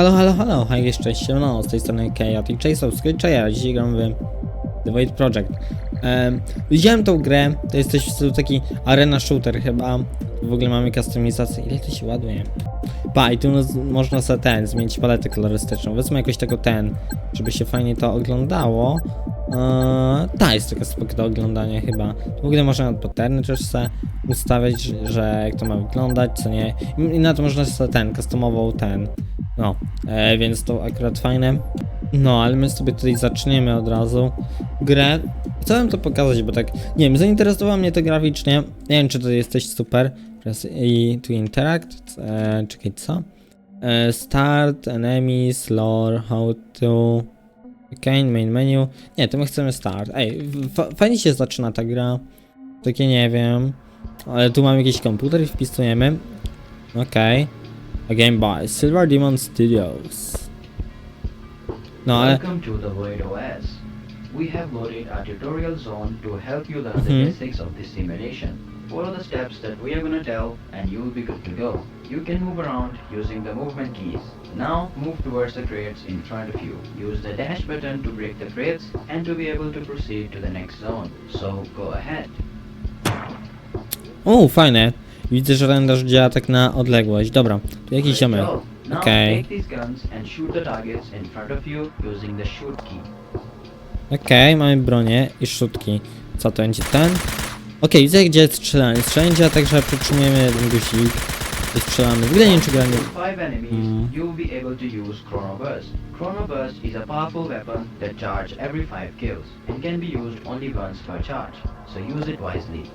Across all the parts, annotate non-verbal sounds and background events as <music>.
Halo, halo, halo, hej, jeszcze siemno, z tej strony Chaotic Chase'ów, Screechaja, dzisiaj gram w The Void Project. Um, widziałem tą grę, to jest coś w stylu taki arena shooter chyba, w ogóle mamy customizację, ile to się ładuje? Pa, i tu nas- można sobie ten, zmienić paletę kolorystyczną, wezmę jakoś tego ten, żeby się fajnie to oglądało. Eee, ta jest taka spoko do oglądania chyba. W ogóle można paterny też sobie ustawiać, że, jak to ma wyglądać, co nie. I, na to można sobie ten, customową ten, no, e, więc to akurat fajne. No, ale my sobie tutaj zaczniemy od razu grę. Chciałem to pokazać, bo tak, nie wiem, zainteresowała mnie to graficznie. Nie wiem, czy to jesteś super. Press I to interact. E, czekaj, co? E, start, enemies, lore, how to. Okay, main menu. Nie, to my chcemy start. Ej, fa- fajnie się zaczyna ta gra. Takie nie wiem. Ale tu mamy jakiś komputer i wpisujemy. Okej. A game by Silver Demon Studios. No ale. Welcome to the Void OS. We have loaded a tutorial zone to help you learn Mhm. the basics of this simulation. Follow the steps that we are gonna tell and you'll be good to go. You can move around using the movement keys. Now move towards the crates in front of you. Use the dash button to break the crates and to be able to proceed to the next zone. So go ahead. O, fajne. Widzę, że renderz działa tak na odległość. Dobra, tu jakiś ziomek. go. Now Okay. take these guns and shoot the targets in front of you using the shoot key. Okej, mamy bronię i szutki. Co to będzie ten? Okej, widzę gdzie jest strzelanie. Strzelanie działa tak, że przytrzymujemy guzik strzelamy. W ogóle nie wiem czy five enemies, Mm. you'll be able to use Chrono Burst. Chrono Burst is a powerful weapon that charge every five kills and can be used only once per charge, so use it wisely.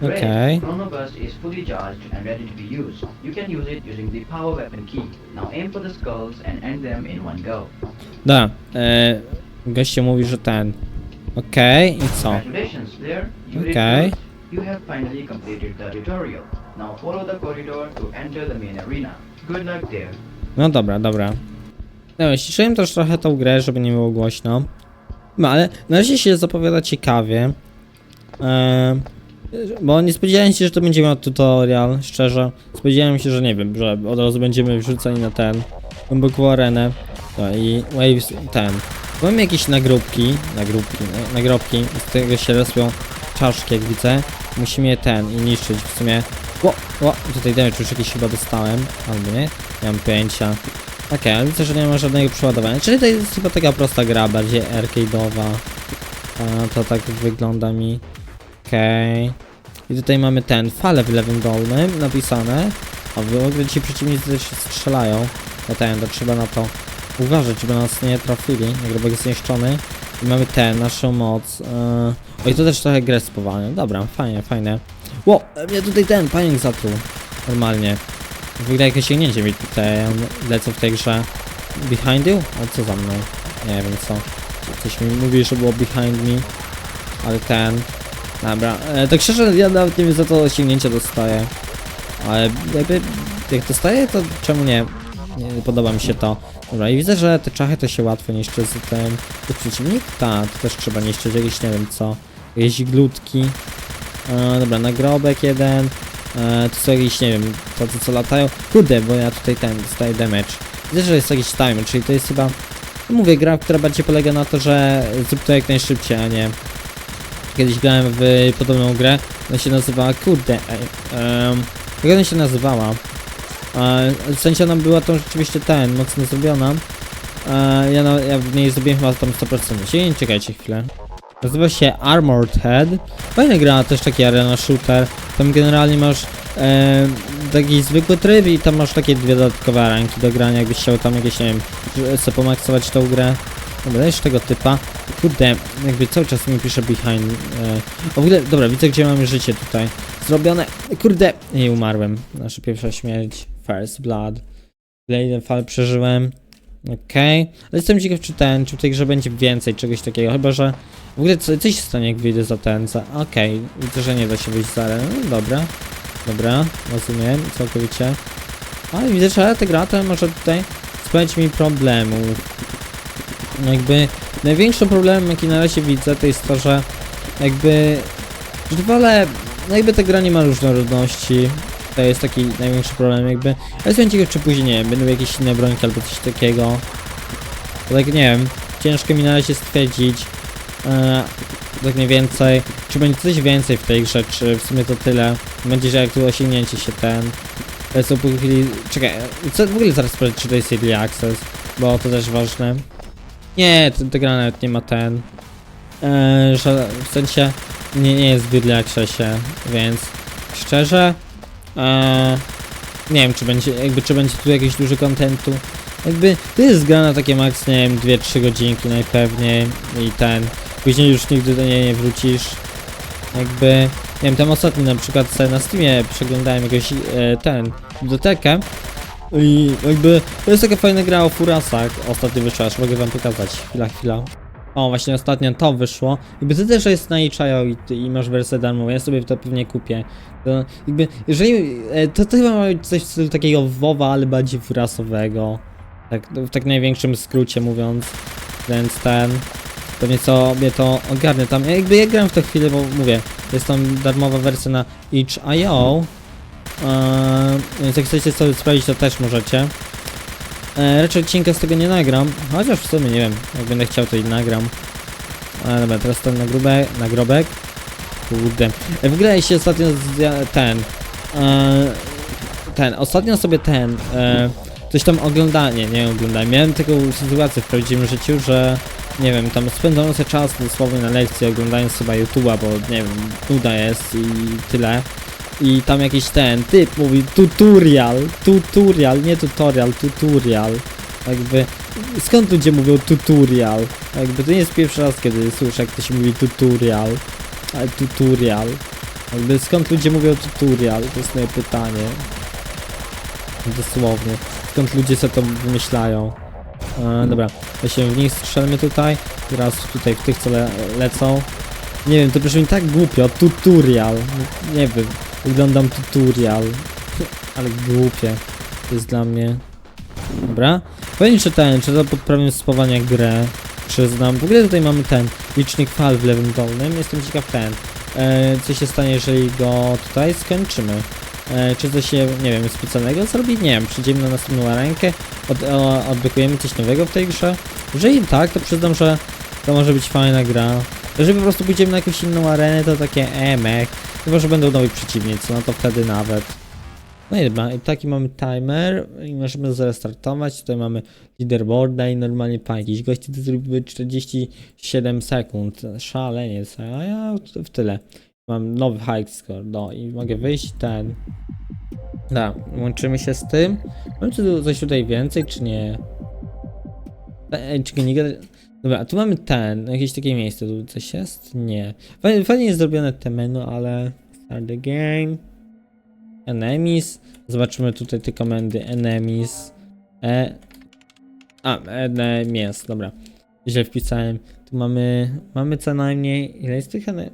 Great. Okay. Chrono Burst is fully charged and ready to be used. You can use it using the power weapon key. Now aim for the skulls and end them in one go. Da, e, goście mówi, że ten. Okej, i co? Congratulations, player. You did Okay. good. You have finally completed the tutorial. Now follow the corridor to enter the main arena. Good luck there. No dobra, dobra. No, ściszyłem też trochę tą grę, żeby nie było głośno. No ale na razie się zapowiada ciekawie. Eee, bo nie spodziewałem się, że to będzie miał tutorial, szczerze. Spodziewałem się, że nie wiem, że od razu będziemy wrzucani na ten głęboką arenę. No i waves ten. Mamy jakieś nagrobki, no, nagrobki, z którego się respią czaszki, jak widzę. Musimy je ten i niszczyć w sumie. O, o, tutaj damage już jakiś chyba dostałem, albo nie? Nie mam pojęcia. Okej, ale widzę, że nie ma żadnego przeładowania. Czyli to jest chyba taka prosta gra, bardziej arcade'owa. To tak wygląda mi. Okej. I tutaj mamy ten, falę w lewym dolnym napisane. A w ogóle ci przeciwnicy też się strzelają. No ten, to trzeba na to uważać, żeby nas nie trafili. Nagrobek jest zniszczony. I mamy ten, naszą moc. Yy... Oj, to też trochę grę spowalnia. Dobra, fajnie, fajne. Ło, mnie tutaj ten pająk zatruł. Normalnie. W ogóle jakieś osiągnięcie mi tutaj lecą w tej grze. Behind you? A co za mną? Nie wiem co. Coś mi mówi, że było behind me. Ale ten... Dobra, e, tak szczerze ja nawet nie wiem za to osiągnięcie dostaję. Ale jakby jak dostaję to czemu nie? Nie podoba mi się to. Dobra i widzę, że te czachy to się łatwo niszczy z tym... Przeciwnik? Tak, to też trzeba niszczyć jakieś nie wiem co. Jakieś glutki. E, dobra, nagrobek jeden. E, to są jakieś, nie wiem, tacy co latają. Kurde, bo ja tutaj ten dostaję damage. Widzę, że jest jakiś timer, czyli to jest chyba... no Mówię, gra, która bardziej polega na to, że zrób to jak najszybciej, a nie... Kiedyś grałem w podobną grę, ona się nazywała, kurde, ej, um, jak ona się nazywała? E, w sensie ona była to rzeczywiście ten, mocno zrobiona. E, ja, na, ja w niej zrobiłem chyba tam 100% Nie, czekajcie chwilę. Nazywa się Armored Head. Fajna gra, też taki arena shooter. Tam generalnie masz e, taki zwykły tryb i tam masz takie dwie dodatkowe aranki do grania, jakbyś chciał tam jakieś, nie wiem, sobie pomaksować tą grę. Dobra, jeszcze tego typa. Kurde, jakby cały czas mi pisze behind. E, o w ogóle, dobra, widzę gdzie mamy życie tutaj. Zrobione. Kurde, nie umarłem. Nasza pierwsza śmierć. First blood. Blade fal przeżyłem. Okej. Ale jestem ciekaw czy ten, czy w tej grze będzie więcej czegoś takiego, chyba że w ogóle co, coś się stanie jak wyjdę za ten, za... Okej, widzę, że nie da się wyjść za arenę, no, dobra. Dobra, rozumiem, całkowicie. Ale widzę, że ta gra to może tutaj sprawić mi problemów. Jakby największym problemem jaki na razie widzę to jest to, że jakby że wolę, no jakby ta gra nie ma różnorodności To jest taki największy problem jakby. Ja jestem ciekaw, czy później, nie wiem, będą jakieś inne brońki albo coś takiego. Tak nie wiem, ciężko mi na razie stwierdzić. E, tak mniej więcej. Czy będzie coś więcej w tej grze, czy w sumie to tyle. Będzie, że jak tu osiągnięcie się ten. Jest po chwili. Czekaj, co w ogóle zaraz sprawdzić, czy to jest Early Access, bo to też ważne. Nie, to gra nawet nie ma ten. E, że w sensie nie, nie jest w Early Accessie, więc szczerze. E, nie wiem, czy będzie, jakby, czy będzie tu jakiś duży kontentu. Jakby, to jest gra na takie maks, nie wiem, 2-3 godzinki najpewniej i ten. Później już nigdy do niej nie wrócisz. Jakby, nie wiem, tam ostatni na przykład na Steamie przeglądałem jakoś e, ten, bibliotekę. I jakby, to jest taka fajna gra o furasach. Ostatnio wyszła, aż mogę wam pokazać. Chwila, chwila. O, właśnie ostatnio to wyszło. Jakby to też jest na itch.io i, i masz wersję darmową, ja sobie to pewnie kupię. To jakby, jeżeli, e, to, to chyba ma być coś w stylu takiego WoWa, ale bardziej furasowego. Tak, w tak największym skrócie mówiąc. Więc ten, pewnie sobie to ogarnę tam. Ja Jakby ja gram w to chwilę, bo mówię, jest tam darmowa wersja na itch.io. Eee, więc jak chcecie sobie sprawdzić, to też możecie. E, raczej odcinka z tego nie nagram, chociaż w sumie nie wiem, jak będę chciał to i nagram. Ale dobra, teraz ten nagrobek, nagrobek. Kurde. E, w ogóle jeśli ostatnio zja- ten, e, ten, ostatnio sobie ten, e, coś tam oglądanie, nie oglądałem, miałem taką sytuację w prawdziwym życiu, że nie wiem, tam spędzam sobie czas dosłownie na lekcji oglądając chyba YouTube'a, bo nie wiem, nuda jest i tyle. I tam jakiś ten typ mówi tutorial, tutorial, nie tutorial, tutorial. Jakby, skąd ludzie mówią tutorial? Jakby to nie jest pierwszy raz, kiedy słyszę, jak ktoś mówi tutorial. Ale tutorial. Jakby skąd ludzie mówią tutorial? To jest moje pytanie. Dosłownie. Skąd ludzie sobie to wymyślają? E, dobra, to się w nich strzelmy tutaj. Teraz tutaj w tych, co le lecą. Nie wiem, to brzmi tak głupio. Tutorial. Nie wiem. Wyglądam tutorial. <laughs> Ale głupie. To jest dla mnie. Dobra. Powiem czytałem, czy to podprawię spawania grę. Czy znam. W ogóle tutaj mamy ten licznik fal w lewym dolnym. Jestem ciekaw ten. E, co się stanie, jeżeli go tutaj skończymy. E, czy coś się, nie wiem, specjalnego zrobi? Nie wiem, przyjdziemy na następną rękę, od, coś nowego w tej grze. Jeżeli tak, to przyznam, że to może być fajna gra. Jeżeli po prostu pójdziemy na jakąś inną arenę, to takie emek. Chyba, że będą nowi przeciwnicy, no to wtedy nawet. No i taki mamy timer i możemy zarestartować. Tutaj mamy leaderboarda i normalnie pa, jakiś gości to zrobiły 47 sekund. Szaleniec, a ja w tyle. Mam nowy high score, no i mogę wyjść ten. Da, łączymy się z tym. Mam czy coś tutaj więcej, czy nie? Ej, czekaj, nie. Dobra, a tu mamy ten, jakieś takie miejsce, tu coś jest? Nie. Fajnie, fajnie jest zrobione te menu, ale... Start the game. Enemies. Zobaczymy tutaj te komendy. Enemies. E... A, enemies, dobra. Źle wpisałem. Tu mamy... Mamy co najmniej... Ile jest tych ene...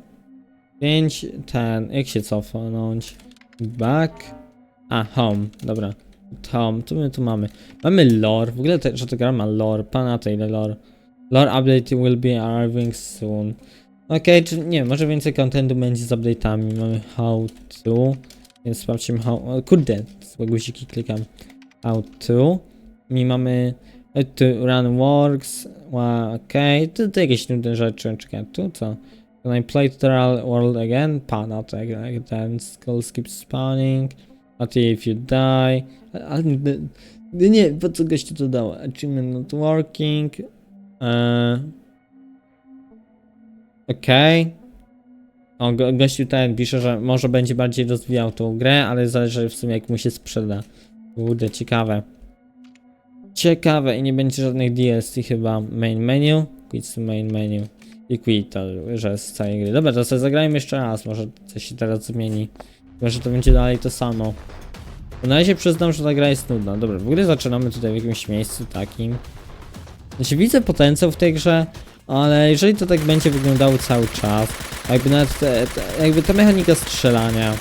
5, ten... Jak się cofnąć? Back. A, home, dobra. Home, tu my tu mamy. Mamy lore, w ogóle, te, że to gra ma lore, pana to ile lore. Lore update will be arriving soon. Okej, czy nie, może więcej contentu będzie z update'ami. Mamy how to, więc sprawdźmy how, kurde, złe guziki klikam. How to. I mamy e, to run works, Ła, okej, to, jakieś nudne rzeczy, czekaj, tu co? Can I play tutorial world again? Pana, to jak, jak ten skull keep spawning. But if you die. Ale nie, po co gościu to dało? Achievement not working. Eee. Okej. O, go, gościu ten pisze, że może będzie bardziej rozwijał tą grę, ale zależy w sumie jak mu się sprzeda. Kurde, ciekawe. Ciekawe i nie będzie żadnych DLC chyba. Main menu. Quit main menu. I quit to, że z całej gry. Dobra, to sobie zagrajmy jeszcze raz, może coś się teraz zmieni. Chyba, że to będzie dalej to samo. Na razie przyznam, że ta gra jest nudna. Dobra, w ogóle zaczynamy tutaj w jakimś miejscu takim. Znaczy widzę potencjał w tej grze, ale jeżeli to tak będzie wyglądało cały czas, jakby nawet te, te, jakby ta mechanika strzelania.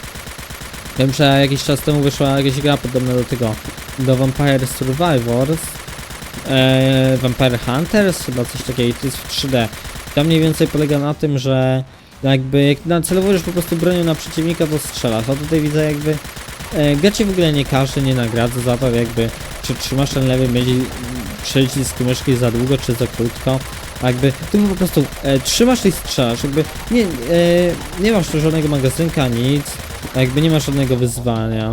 Wiem, że jakiś czas temu wyszła jakaś gra podobna do tego, do Vampire Survivors. E, Vampire Hunters, chyba coś takiego to jest w 3D. To mniej więcej polega na tym, że jakby jak nacelowujesz po prostu bronią na przeciwnika, to strzelasz. A tutaj widzę jakby E, gra cię w ogóle nie każe, nie nagradza za to, jakby czy trzymasz ten lewy będzie przycisk myszki za długo, czy za krótko. Jakby ty po prostu e, trzymasz i strzelasz, jakby nie, e, nie masz tu żadnego magazynka, nic, jakby nie masz żadnego wyzwania.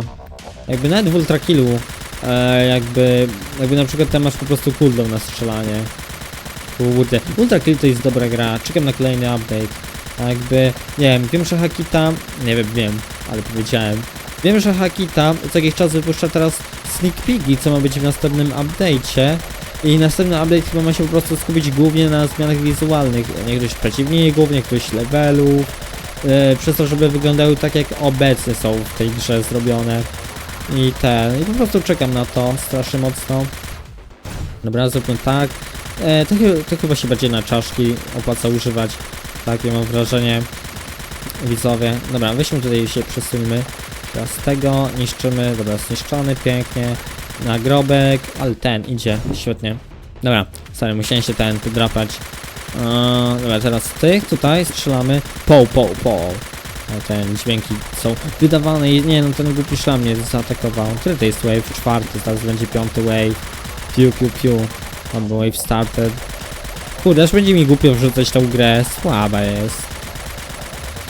Jakby nawet w Ultra Killu, e, jakby, jakby na przykład tam masz po prostu cooldown na strzelanie. Kurde, Ultra Kill to jest dobra gra, czekam na kolejny update. Jakby, nie wiem, wiem, że Hakita, nie wiem, wiem, ale powiedziałem. Wiem, że Hakita co jakiś czas wypuszcza teraz sneak peeki, co ma być w następnym update'cie. I następny update ma się po prostu skupić głównie na zmianach wizualnych. Niektórych przeciwników, niektórych levelów. e, przez to, żeby wyglądały tak jak obecnie są w tej grze zrobione. I ten, i po prostu czekam na to strasznie mocno. Dobra, zróbmy tak. E, to chyba się bardziej na czaszki opłaca używać. Takie mam wrażenie. Widzowie. Dobra, weźmy tutaj się przesuńmy. Teraz tego niszczymy. Dobra, zniszczony, pięknie. Nagrobek, ale ten idzie, świetnie. Dobra, sorry, musiałem się ten podrapać. Eee, dobra, teraz tych tutaj strzelamy. Po, po, po. E, Ten dźwięki są wydawane nie no ten głupi szlam mnie zaatakował. Który to jest wave? Czwarty, teraz będzie piąty wave. Piu, piu, piu. Albo wave started. Kurde, aż będzie mi głupio wrzucać tą grę. Słaba jest.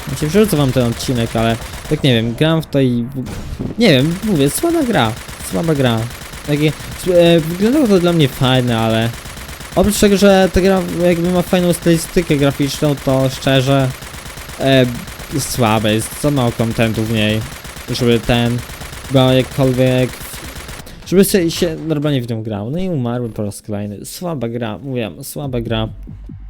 Znaczy wrzucę wam ten odcinek, ale tak nie wiem, gram w to i... Nie wiem, mówię, słaba gra. Słaba gra. Takie... E, wyglądało to dla mnie fajne, ale... Oprócz tego, że ta gra jakby ma fajną stylistykę graficzną, to szczerze... E, słabe jest, za mało kontentu w niej. Żeby ten... Była jakkolwiek... Żeby się, się normalnie w nią grał. No i umarły po raz kolejny. Słaba gra, mówię, słaba gra.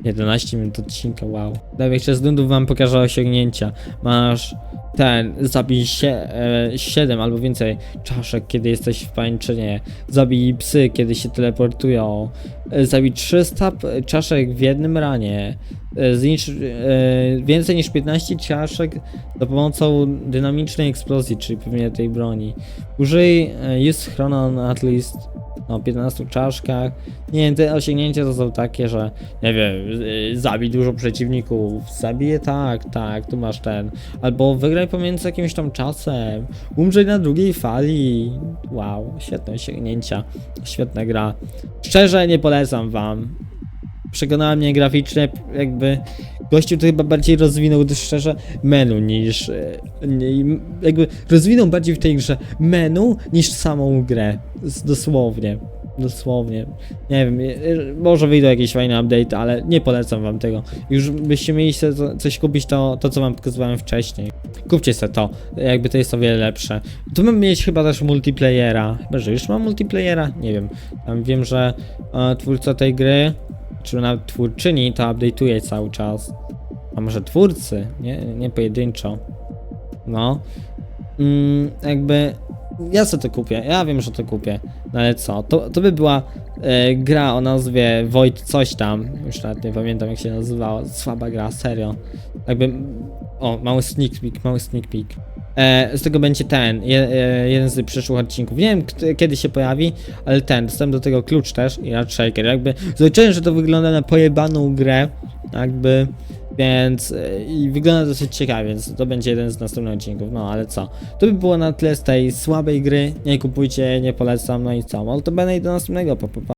11 minut odcinka, wow. Dawaj, jeszcze z dundów wam pokażę osiągnięcia. Masz ten, zabij się, e, 7 albo więcej czaszek, kiedy jesteś w pańczynie. Zabij psy, kiedy się teleportują. E, zabij 300 p- czaszek w jednym ranie. E, e, więcej niż 15 czaszek za pomocą dynamicznej eksplozji, czyli pewnie tej broni. Użyj e, use chronon at least no, 15 czaszkach. Nie wiem, te osiągnięcia to są takie, że nie wiem, y, zabij dużo przeciwników, zabiję tak, tak, tu masz ten. Albo wygraj pomiędzy jakimś tam czasem, umrzyj na drugiej fali. Wow, świetne osiągnięcia, świetna gra. Szczerze nie polecam wam. Przekonała mnie graficznie, jakby gościu to chyba bardziej rozwinął to szczerze menu niż e, jakby rozwinął bardziej w tej grze menu niż samą grę. Dosłownie. Dosłownie. Nie wiem, e, e, może wyjdą jakieś fajne update, ale nie polecam wam tego. Już byście mieli coś kupić, to, to co wam pokazywałem wcześniej. Kupcie sobie to, jakby to jest o wiele lepsze. Tu mam mieć chyba też multiplayera. Że już mam multiplayera? Nie wiem. Tam wiem, że twórca tej gry, czy nawet twórczyni, to update'uje cały czas. A może twórcy? Nie, nie pojedynczo. No. Mm, jakby. Ja sobie to kupię, ja wiem, że to kupię. No ale co? To, to by była e, gra o nazwie Void coś tam. Już nawet nie pamiętam jak się nazywała. Słaba gra, serio. Jakby. O, mały sneak peek, mały sneak peek. E, z tego będzie ten, je, e, jeden z przyszłych odcinków. Nie wiem kiedy się pojawi, ale ten, dostałem do tego klucz też i Rat Shaker. Jakby zobaczyłem, że to wygląda na pojebaną grę, jakby, więc e, i wygląda dosyć ciekawie, więc to będzie jeden z następnych odcinków. No ale co? To by było na tyle z tej słabej gry. Nie kupujcie, nie polecam, no i co? Ale to będę i do następnego, pa, pa, pa.